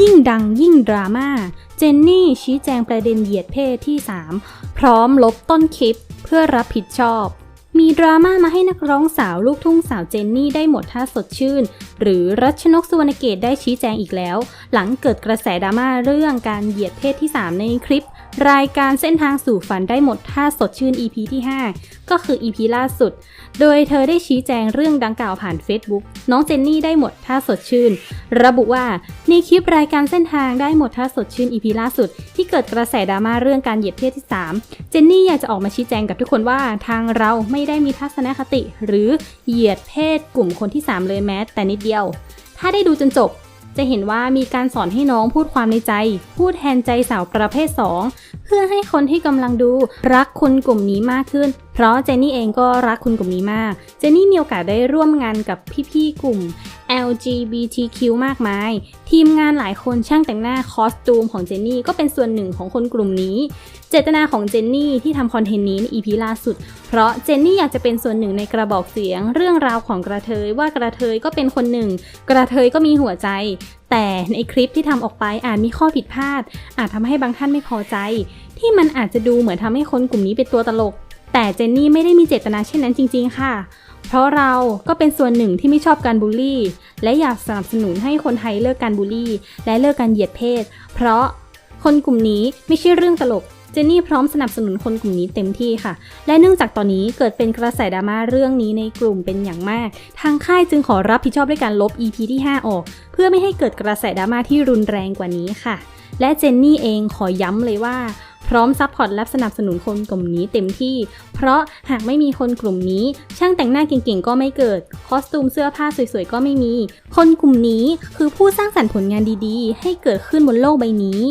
ยิ่งดังยิ่งดราม่า เจนนี่ชี้แจงประเด็นเหยียดเพศที่ 3 พร้อมลบต้นคลิปเพื่อรับผิดชอบ มีดราม่ามาให้นักร้องสาวลูกทุ่งสาวเจนนี่ได้หมดท่าสดชื่น หรือรัชนกสุวรรณเกตได้ชี้แจงอีกแล้ว หลังเกิดกระแสดราม่าเรื่องการเหยียดเพศที่ 3 ในคลิป รายการเส้นทางสู่ฝันได้หมดท่าสดชื่น EP ที่ 5 ก็คือ EP ล่าสุด โดยเธอได้ชี้แจงเรื่องดังกล่าวผ่าน Facebook น้องเจนนี่ได้หมดท่าสดชื่น ระบุว่าในคลิปรายการเส้นทางได้หมดท่าสดชื่น EP ล่าสุด ที่เกิดกระแสดราม่าเรื่องการเหยียดเพศที่ 3 เจนนี่อยากจะออกมาชี้แจงกับทุกคนว่าทางเราไม่ได้มีทัศนคติ หรือเหยียดเพศกลุ่มคนที่ 3 เลยแม้แต่นิดเดียว ถ้าได้ดูจนจบ จะเห็นว่ามีการสอนให้น้องพูดความในใจ พูดแทนใจสาวประเภท 2 เพื่อให้คนที่กำลังดูรักคนกลุ่มนี้มากขึ้น เพราะเจนนี่เองก็รักคนกลุ่มนี้มาก เจนนี่มีโอกาสได้ร่วมงานกับพี่ๆกลุ่ม LGBTQ มากมาย ทีมงานหลายคนช่างแต่งหน้าคอสตูมของเจนนี่ก็เป็นส่วนหนึ่งของคนกลุ่มนี้ เจตนาของเจนนี่ที่ทำคอนเทนต์นี้ใน EP ล่าสุด เพราะเจนนี่อยากจะเป็นส่วนหนึ่งในกระบอกเสียง เรื่องราวของกระเทยว่ากระเทยก็เป็นคนหนึ่ง กระเทยก็มีหัวใจ แต่ในคลิปที่ทำออกไปอาจมีข้อผิดพลาด อาจทำให้บางท่านไม่พอใจ ที่มันอาจจะดูเหมือนทำให้คนกลุ่มนี้เป็นตัวตลก แต่เจนนี่ไม่ได้มีเจตนาเช่นนั้นจริง ๆ ค่ะ เพราะเราก็เป็นส่วนหนึ่งที่ไม่ชอบการบูลลี่ และอยากสนับสนุนให้คนไทยเลิกการบูลลี่ และเลิกการเหยียดเพศ เพราะคนกลุ่มนี้ไม่ใช่เรื่องตลกเจนนี่พร้อมสนับสนุนคนกลุ่มนี้เต็มที่ค่ะ และเนื่องจากตอนนี้เกิดเป็นกระแสดราม่าเรื่องนี้ในกลุ่มเป็นอย่างมาก ทางค่ายจึงขอรับผิดชอบด้วยการลบ EP ที่ 5 ออก เพื่อไม่ให้เกิดกระแสดราม่าที่รุนแรงกว่านี้ค่ะ และเจนนี่เองขอย้ำเลยว่า พร้อมซัพพอร์ตและสนับสนุนคนกลุ่มนี้เต็มที่ เพราะหากไม่มีคนกลุ่มนี้ ช่างแต่งหน้าเก่งๆ ก็ไม่เกิด คอสตูมเสื้อผ้าสวยๆ ก็ไม่มี คนกลุ่มนี้คือผู้สร้างสรรค์ผลงานดีๆ ให้เกิดขึ้นบนโลกใบนี้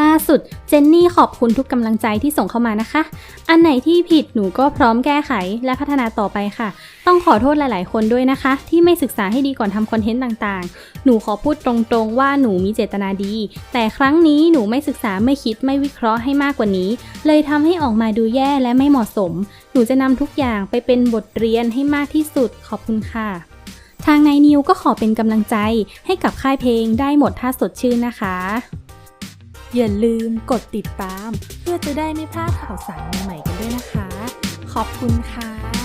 ล่าสุดเจนนี่ขอบคุณทุกกำลังใจที่ส่งเข้ามานะคะ อันไหนที่ผิดหนูก็พร้อมแก้ไขและพัฒนาต่อไปค่ะ ต้องขอโทษหลาย ๆ คนด้วยนะคะ ที่ไม่ศึกษาให้ดีก่อนทำคอนเทนต์ต่าง ๆ หนูขอพูดตรง ๆ ว่าหนูมีเจตนาดี แต่ครั้งนี้หนูไม่ศึกษาไม่คิดไม่วิเคราะห์ให้มากกว่านี้ เลยทำให้ออกมาดูแย่และไม่เหมาะสม หนูจะนำทุกอย่างไปเป็นบทเรียนให้มากที่สุดขอบคุณค่ะทางนายนิวก็ขอเป็นกำลังใจให้กับค่ายเพลงได้หมดท่าสดชื่นนะคะ อย่าลืมกดติดตาม เพื่อจะได้ไม่พลาดข่าวสารใหม่ๆกันด้วยนะคะ ขอบคุณค่ะ